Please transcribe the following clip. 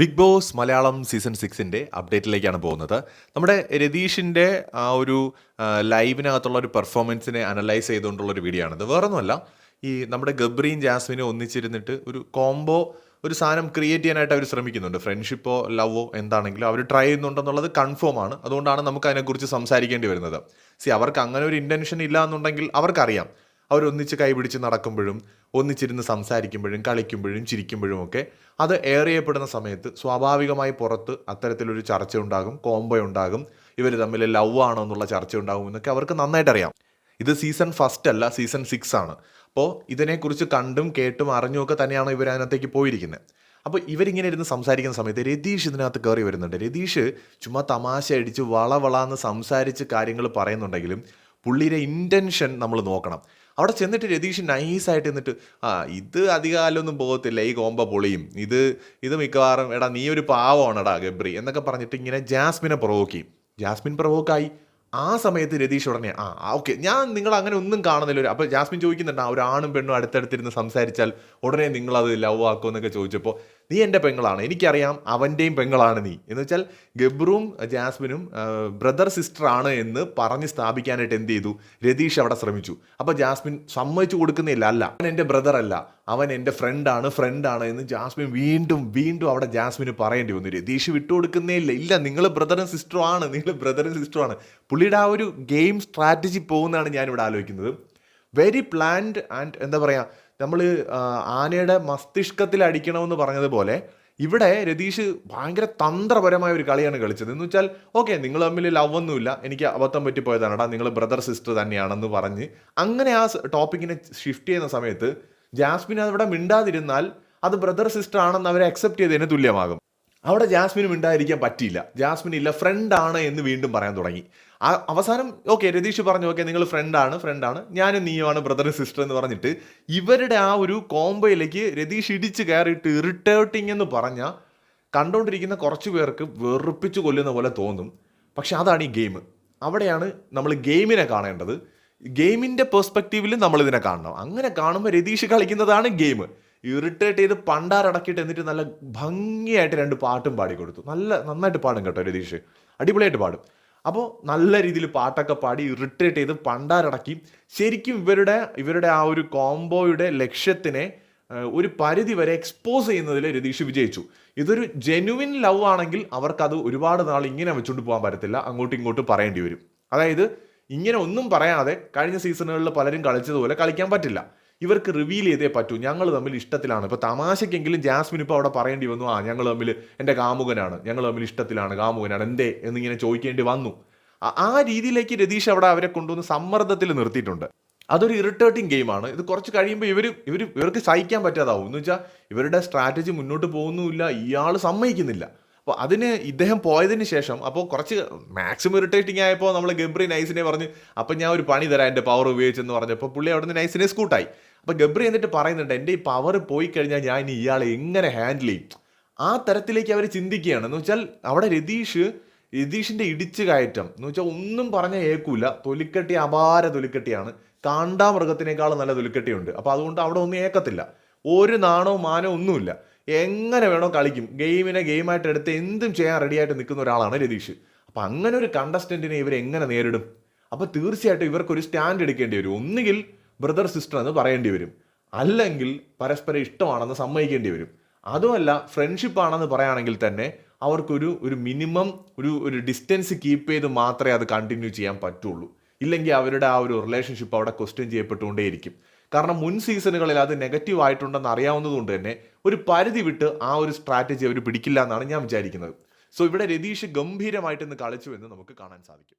Big boss Malayalam season സിക്സിന്റെ അപ്ഡേറ്റിലേക്കാണ് പോകുന്നത്. നമ്മുടെ രതീഷിന്റെ ആ ഒരു ലൈവിനകത്തുള്ള ഒരു പെർഫോമൻസിനെ അനലൈസ് ചെയ്തുകൊണ്ടുള്ള ഒരു വീഡിയോ ആണിത്. വേറൊന്നുമല്ല ഈ നമ്മുടെ ഗബ്രിയും ജാസ്മിനും ഒന്നിച്ചിരുന്നിട്ട് ഒരു കോംബോ ഒരു സാധനം ക്രിയേറ്റ് ചെയ്യാനായിട്ട് അവർ ശ്രമിക്കുന്നുണ്ട്. ഫ്രണ്ട്ഷിപ്പോ ലവോ എന്താണെങ്കിലും അവർ ട്രൈ ചെയ്യുന്നുണ്ടെന്നുള്ളത് കൺഫേം ആണ്. അതുകൊണ്ടാണ് നമുക്ക് അതിനെക്കുറിച്ച് സംസാരിക്കേണ്ടി വരുന്നത്. സി അവർക്ക് അങ്ങനെ ഒരു ഇന്റൻഷൻ ഇല്ല എന്നുണ്ടെങ്കിൽ അവർക്കറിയാം. അവരൊന്നിച്ച് കൈപിടിച്ച് നടക്കുമ്പോഴും ഒന്നിച്ചിരുന്ന് സംസാരിക്കുമ്പോഴും കളിക്കുമ്പോഴും ചിരിക്കുമ്പോഴും ഒക്കെ അത് ഏറിയപ്പെടുന്ന സമയത്ത് സ്വാഭാവികമായി പുറത്ത് അത്തരത്തിലൊരു ചർച്ച ഉണ്ടാകും കോംബോ ഉണ്ടാകും. ഇവർ തമ്മിൽ ലവ് ആണോ എന്നുള്ള ചർച്ച ഉണ്ടാകും എന്നൊക്കെ അവർക്ക് നന്നായിട്ട് അറിയാം. ഇത് സീസൺ ഫസ്റ്റ് അല്ല സീസൺ സിക്സ് ആണ്. അപ്പോൾ ഇതിനെക്കുറിച്ച് കണ്ടും കേട്ടും അറിഞ്ഞുമൊക്കെ തന്നെയാണ് ഇവർ അതിനകത്തേക്ക് പോയിരിക്കുന്നത് അപ്പോൾ ഇവരിങ്ങനെ ഇരുന്ന് സംസാരിക്കുന്ന സമയത്ത് രതീഷ് ഇതിനകത്ത് കയറി വരുന്നുണ്ട്. രതീഷ് ചുമ്മാ തമാശ അടിച്ച് വള വളാന്ന് സംസാരിച്ച് കാര്യങ്ങൾ പറയുന്നുണ്ടെങ്കിലും പുള്ളിയുടെ ഇന്റൻഷൻ നമ്മൾ നോക്കണം. അവിടെ ചെന്നിട്ട് രതീഷ് നൈസായിട്ട് എന്നിട്ട് ആ ഇത് അധികാലൊന്നും പോകത്തില്ല ഈ കോമ്പ പൊളിയും. ഇത് ഇത് മിക്കവാറും എടാ നീ ഒരു പാവമാണെടാ ഗബ്രി എന്നൊക്കെ പറഞ്ഞിട്ട് ഇങ്ങനെ ജാസ്മിനെ പ്രൊവോക്ക് ചെയ്യും. ജാസ്മിൻ പ്രൊവോക്കായി ആ സമയത്ത് രതീഷ് ഉടനെ ആ ഓക്കെ ഞാൻ നിങ്ങൾ അങ്ങനെ ഒന്നും കാണുന്നില്ല. ഒരു അപ്പോൾ ജാസ്മിൻ ചോദിക്കുന്നുണ്ട് ഒരു ആണും പെണ്ണും അടുത്തടുത്തിരുന്ന് സംസാരിച്ചാൽ ഉടനെ നിങ്ങളത് ലവ് ആക്കുമെന്നൊക്കെ ചോദിച്ചപ്പോൾ നീ എന്റെ പെങ്ങളാണ് എനിക്കറിയാം അവന്റെയും പെങ്ങളാണ് നീ. എന്ന് വെച്ചാൽ ഗബ്രുവും ജാസ്മിനും ബ്രദർ സിസ്റ്റർ ആണ് എന്ന് പറഞ്ഞ് സ്ഥാപിക്കാനായിട്ട് എന്ത് ചെയ്തു? രതീഷ് അവിടെ ശ്രമിച്ചു. അപ്പോൾ ജാസ്മിൻ സമ്മതിച്ചു കൊടുക്കുന്നില്ല അല്ല. അവൻ എന്റെ ബ്രദർ അല്ല അവൻ എന്റെ ഫ്രണ്ടാണ് ഫ്രണ്ടാണ് എന്ന് ജാസ്മിൻ വീണ്ടും വീണ്ടും അവിടെ ജാസ്മിന് പറയേണ്ടി വന്നു. രതീഷ് വിട്ടുകൊടുക്കുന്നേ ഇല്ല. ഇല്ല നിങ്ങൾ ബ്രദറും സിസ്റ്ററും ആണ് നിങ്ങൾ ബ്രദറും സിസ്റ്ററും ആണ്. പുള്ളിയുടെ ആ ഒരു ഗെയിം സ്ട്രാറ്റജി പോകുന്നതാണ് ഞാനിവിടെ ആലോചിക്കുന്നത്. വെരി പ്ലാൻഡ് ആൻഡ് എന്താ പറയുക നമ്മൾ ആനയുടെ മസ്തിഷ്കത്തിൽ അടിക്കണമെന്ന് പറഞ്ഞതുപോലെ ഇവിടെ രതീഷ് ഭയങ്കര തന്ത്രപരമായ ഒരു കളിയാണ് കളിച്ചത്. എന്ന് വെച്ചാൽ ഓക്കെ നിങ്ങൾ തമ്മിൽ ലവ് ഒന്നുമില്ല എനിക്ക് അബദ്ധം പറ്റിപ്പോയതാണടാ നിങ്ങൾ ബ്രദർ സിസ്റ്റർ തന്നെയാണെന്ന് പറഞ്ഞ് അങ്ങനെ ആ ടോപ്പിക്കിനെ ഷിഫ്റ്റ് ചെയ്യുന്ന സമയത്ത് ജാസ്മിൻ അവിടെ മിണ്ടാതിരുന്നാൽ അത് ബ്രദർ സിസ്റ്റർ ആണെന്ന് അവരെ അക്സെപ്റ്റ് ചെയ്തതിന് തുല്യമാകും. അവിടെ ജാസ്മിനും ഉണ്ടായിരിക്കാൻ പറ്റിയില്ല. ജാസ്മിൻ ഇല്ല ഫ്രണ്ടാണ് എന്ന് വീണ്ടും പറയാൻ തുടങ്ങി. അവസാനം ഓക്കെ രതീഷ് പറഞ്ഞു ഓക്കെ നിങ്ങൾ ഫ്രണ്ടാണ് ഫ്രണ്ടാണ് ഞാനും നീയുമാണ് ബ്രദർ സിസ്റ്റർ എന്ന് പറഞ്ഞിട്ട് ഇവരുടെ ആ ഒരു കോംബോയിലേക്ക് രതീഷ് ഇടിച്ച് കയറിയിട്ട് ഇറിറ്റേട്ടിംഗ് എന്ന് പറഞ്ഞാൽ കണ്ടുകൊണ്ടിരിക്കുന്ന കുറച്ച് പേർക്ക് വെറുപ്പിച്ച് കൊല്ലുന്ന പോലെ തോന്നും. പക്ഷെ അതാണ് ഈ ഗെയിം അവിടെയാണ് നമ്മൾ ഗെയിമിനെ കാണേണ്ടത്. ഗെയിമിന്റെ പെർസ്പെക്റ്റീവിൽ നമ്മളിതിനെ കാണണം. അങ്ങനെ കാണുമ്പോൾ രതീഷ് കളിക്കുന്നതാണ് ഗെയിം ഇറിറ്റേറ്റ് ചെയ്ത് പണ്ടാറടക്കിയിട്ട് എന്നിട്ട് നല്ല ഭംഗിയായിട്ട് രണ്ട് പാട്ടും പാടി കൊടുത്തു. നല്ല നന്നായിട്ട് പാടും കേട്ടോ രതീഷ്. അടിപൊളിയായിട്ട് പാടും. അപ്പോൾ നല്ല രീതിയിൽ പാട്ടൊക്കെ പാടി ഇറിറ്റേറ്റ് ചെയ്ത് പണ്ടാരടക്കി ശരിക്കും ഇവരുടെ ഇവരുടെ ആ ഒരു കോംബോയുടെ ലക്ഷ്യത്തിനെ ഒരു പരിധി വരെ എക്സ്പോസ് ചെയ്യുന്നതിൽ രതീഷ് വിജയിച്ചു. ഇതൊരു ജെനുവിൻ ലവ് ആണെങ്കിൽ അവർക്കത് ഒരുപാട് നാൾ ഇങ്ങനെ വെച്ചുകൊണ്ട് പോകാൻ പറ്റത്തില്ല. അങ്ങോട്ടും ഇങ്ങോട്ടും പറയേണ്ടി വരും. അതായത് ഇങ്ങനെ ഒന്നും പറയാതെ കഴിഞ്ഞ സീസണുകളിൽ പലരും കളിച്ചതുപോലെ കളിക്കാൻ പറ്റില്ല. ഇവർക്ക് റിവീൽ ചെയ്തേ പറ്റൂ. ഞങ്ങൾ തമ്മിൽ ഇഷ്ടത്തിലാണ്. ഇപ്പോൾ തമാശയ്ക്കെങ്കിലും ജാസ്മിൻ ഇപ്പോൾ അവിടെ പറയേണ്ടി വന്നു ആ ഞങ്ങൾ തമ്മിൽ എന്റെ കാമുകനാണ്. ഞങ്ങൾ തമ്മിൽ ഇഷ്ടത്തിലാണ് കാമുകനാണ്. എന്തേ? എന്നിങ്ങനെ ചോദിക്കേണ്ടി വന്നു. ആ- രീതിയിലേക്ക് രതീഷ് അവിടെ അവരെ കൊണ്ടുവന്ന് സമ്മർദ്ദത്തിൽ നിർത്തിയിട്ടുണ്ട്. അതൊരു ഇറിറ്റേറ്റിംഗ് ഗെയിമാണ് ഇത് കുറച്ച് കഴിയുമ്പോൾ ഇവർ ഇവർ ഇവർക്ക് സഹിക്കാൻ പറ്റാതാവും. എന്ന് വെച്ചാൽ ഇവരുടെ സ്ട്രാറ്റജി മുന്നോട്ട് പോകുന്നുമില്ല. ഇയാൾ സമ്മതിക്കുന്നില്ല. അപ്പോൾ അതിന് ഇദ്ദേഹം പോയതിന് ശേഷം അപ്പോൾ കുറച്ച് മാക്സിമം ഇറിറ്റേറ്റിംഗ് ആയപ്പോൾ നമ്മൾ ഗബ്രി നൈസിനെ പറഞ്ഞ് അപ്പം ഞാൻ ഒരു പണി തരാം എന്റെ പവർ ഉപയോഗിച്ചെന്ന് പറഞ്ഞപ്പോൾ പുള്ളി അവിടെ നിന്ന് നൈസിനെ സ്കൂട്ടായി അപ്പോൾ ഗബ്രി എന്നിട്ട് പറയുന്നുണ്ട് എന്റെ ഈ പവർ പോയി കഴിഞ്ഞാൽ ഞാൻ ഇനി ഇയാളെ എങ്ങനെ ഹാൻഡിൽ ചെയ്യും? ആ തരത്തിലേക്ക് അവർ ചിന്തിക്കുകയാണ്. എന്ന് വെച്ചാൽ അവിടെ രതീഷ് രതീഷിന്റെ ഇടിച്ചു കയറ്റം. എന്ന് വെച്ചാൽ ഒന്നും പറഞ്ഞ ഏക്കൂല. തൊലിക്കെട്ടി അപാര തൊലിക്കെട്ടിയാണ്. കാണ്ടാമൃഗത്തിനേക്കാളും നല്ല തൊലിക്കെട്ടിയുണ്ട്. അപ്പോൾ അതുകൊണ്ട് അവിടെ ഒന്നും ഏക്കത്തില്ല. ഒരു നാണോ മാനോ ഒന്നുമില്ല. എങ്ങനെ വേണോ കളിക്കും. ഗെയിമിനെ ഗെയിമായിട്ട് എടുത്ത് എന്തും ചെയ്യാൻ റെഡിയായിട്ട് നിൽക്കുന്ന ഒരാളാണ് രതീഷ്. അപ്പം അങ്ങനെ ഒരു കണ്ടസ്റ്റന്റിനെ ഇവർ എങ്ങനെ നേരിടും? അപ്പോൾ തീർച്ചയായിട്ടും ഇവർക്കൊരു സ്റ്റാൻഡ് എടുക്കേണ്ടി വരും. ഒന്നുകിൽ ബ്രദർ സിസ്റ്റർ എന്ന് പറയേണ്ടി വരും. അല്ലെങ്കിൽ പരസ്പരം ഇഷ്ടമാണെന്ന് സമ്മതിക്കേണ്ടി വരും. അതുമല്ല ഫ്രണ്ട്ഷിപ്പ് ആണെന്ന് പറയുകയാണെങ്കിൽ തന്നെ അവർക്കൊരു ഒരു മിനിമം ഒരു ഒരു ഡിസ്റ്റൻസ് കീപ്പ് ചെയ്ത് മാത്രമേ അത് കണ്ടിന്യൂ ചെയ്യാൻ പറ്റുള്ളൂ. ഇല്ലെങ്കിൽ അവരുടെ ആ ഒരു റിലേഷൻഷിപ്പ് അവിടെ ക്വസ്റ്റ്യൻ ചെയ്യപ്പെട്ടുകൊണ്ടേയിരിക്കും. കാരണം മുൻ സീസണുകളിൽ അത് നെഗറ്റീവ് ആയിട്ടുണ്ടെന്ന് അറിയാവുന്നതുകൊണ്ട് തന്നെ ഒരു പരിധി വിട്ട് ആ ഒരു സ്ട്രാറ്റജി അവർ പിടിക്കില്ല എന്നാണ് ഞാൻ വിചാരിക്കുന്നത്. സോ ഇവിടെ രതീഷ് ഗംഭീരമായിട്ട് ഇന്ന് കളിച്ചു എന്ന് നമുക്ക് കാണാൻ സാധിക്കും.